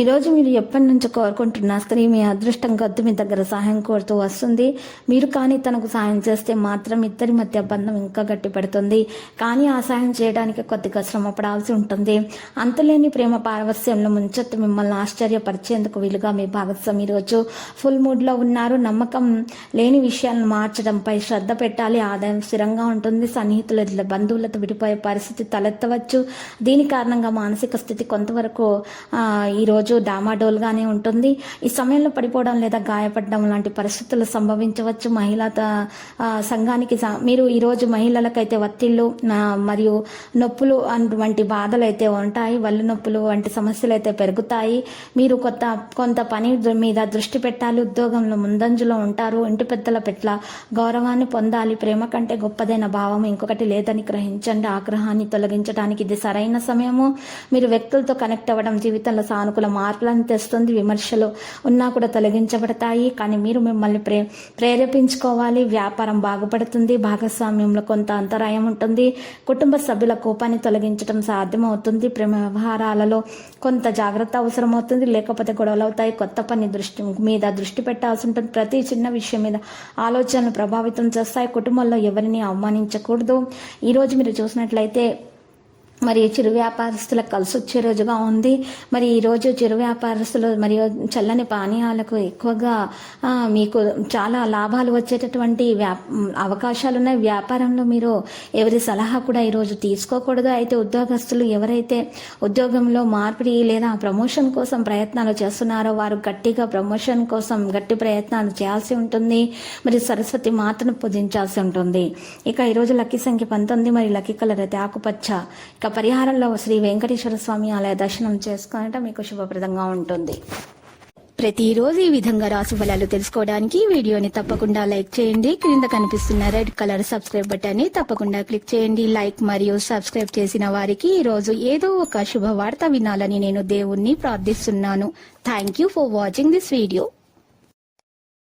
ఈరోజు మీరు ఎప్పటి నుంచో కోరుకుంటున్న స్త్రీ మీ అదృష్టం గద్దు మీ దగ్గర సహాయం కోరుతూ వస్తుంది. మీరు కానీ తనకు సహాయం చేస్తే మాత్రం ఇద్దరి మధ్య బంధం ఇంకా గట్టిపడుతుంది కానీ ఆ సహాయం చేయడానికి కొద్దిగా శ్రమ పడాల్సి ఉంటుంది. అంతులేని ప్రేమ పారవస్యంలో ముంచెత్తు మిమ్మల్ని ఆశ్చర్యపరిచేందుకు వీలుగా మీ భాగస్వామి ఈరోజు ఫుల్ మూడ్లో ఉన్నారు. నమ్మకం లేని విషయాలను మార్చడంపై శ్రద్ధ పెట్టాలి. ఆదాయం స్థిరంగా ఉంటుంది. సన్నిహితుల బంధువులతో విడిపోయే పరిస్థితి తలెత్తవచ్చు. దీని కారణంగా మానసిక స్థితి కొంతవరకు ఈరోజు రోజు డామాడోల్గానే ఉంటుంది. ఈ సమయంలో పడిపోవడం లేదా గాయపడడం లాంటి పరిస్థితులు సంభవించవచ్చు. మహిళా సంఘానికి మీరు ఈరోజు మహిళలకైతే ఒత్తిళ్ళు మరియు నొప్పులు వంటి బాధలు అయితే ఉంటాయి. వల్లు నొప్పులు వంటి సమస్యలు అయితే పెరుగుతాయి. మీరు కొత్త కొంత పని మీద దృష్టి పెట్టాలి. ఉద్యోగంలో ముందంజలో ఉంటారు. ఇంటి పెద్దల పట్ల గౌరవాన్ని పొందాలి. ప్రేమ కంటే గొప్పదైన భావం ఇంకొకటి లేదని గ్రహించండి. ఆగ్రహాన్ని తొలగించడానికి ఇది సరైన సమయము. మీరు వ్యక్తులతో కనెక్ట్ అవ్వడం జీవితంలో సానుకూల మార్పులను తెస్తుంది విమర్శలు ఉన్నా కూడా తొలగించబడతాయి. కానీ మీరు మిమ్మల్ని ప్రే ప్రేరేపించుకోవాలి. వ్యాపారం బాగుపడుతుంది. భాగస్వామ్యంలో కొంత అంతరాయం ఉంటుంది. కుటుంబ సభ్యుల కోపాన్ని తొలగించడం సాధ్యమవుతుంది. ప్రేమ వ్యవహారాలలో కొంత జాగ్రత్త అవసరమవుతుంది. లేకపోతే గొడవలు అవుతాయి. కొత్త పని దృష్టి మీద దృష్టి పెట్టాల్సి ఉంటుంది. ప్రతి చిన్న విషయం మీద ఆలోచనలు ప్రభావితం చేస్తాయి. కుటుంబంలో ఎవరిని అవమానించకూడదు. ఈరోజు మీరు చూసినట్లయితే మరి చిరు వ్యాపారస్తులకు కలిసి వచ్చే రోజుగా ఉంది. మరి ఈరోజు చిరు వ్యాపారస్తులు మరియు చల్లని పానీయాలకు ఎక్కువగా మీకు చాలా లాభాలు వచ్చేటటువంటి వ్యా అవకాశాలు ఉన్నాయి. వ్యాపారంలో మీరు ఎవరి సలహా కూడా ఈరోజు తీసుకోకూడదు. అయితే ఉద్యోగస్తులు ఎవరైతే ఉద్యోగంలో మార్పిడి లేదా ప్రమోషన్ కోసం ప్రయత్నాలు చేస్తున్నారో వారు గట్టిగా ప్రమోషన్ కోసం గట్టి ప్రయత్నాలు చేయాల్సి ఉంటుంది. మరి సరస్వతి మాతను పూజించాల్సి ఉంటుంది. ఇక ఈరోజు లక్కీ సంఖ్య పంతొమ్మిది మరి లక్కీ కలర్ అయితే ఆకుపచ్చ. ఇక పరిహారంలో శ్రీ వెంకటేశ్వర స్వామి ఆలయ దర్శనం చేసుకోవటం మీకు శుభప్రదంగా ఉంటుంది. ప్రతిరోజు ఈ విధంగా రాసు ఫలాలు తెలుసుకోవడానికి వీడియోని తప్పకుండా లైక్ చేయండి. క్రింద కనిపిస్తున్న రెడ్ కలర్ సబ్స్క్రైబ్ బటన్ని తప్పకుండా క్లిక్ చేయండి. లైక్ మరియు సబ్స్క్రైబ్ చేసిన వారికి ఈ రోజు ఏదో ఒక శుభవార్త వినాలని నేను దేవుణ్ణి ప్రార్థిస్తున్నాను. Thank you for watching this video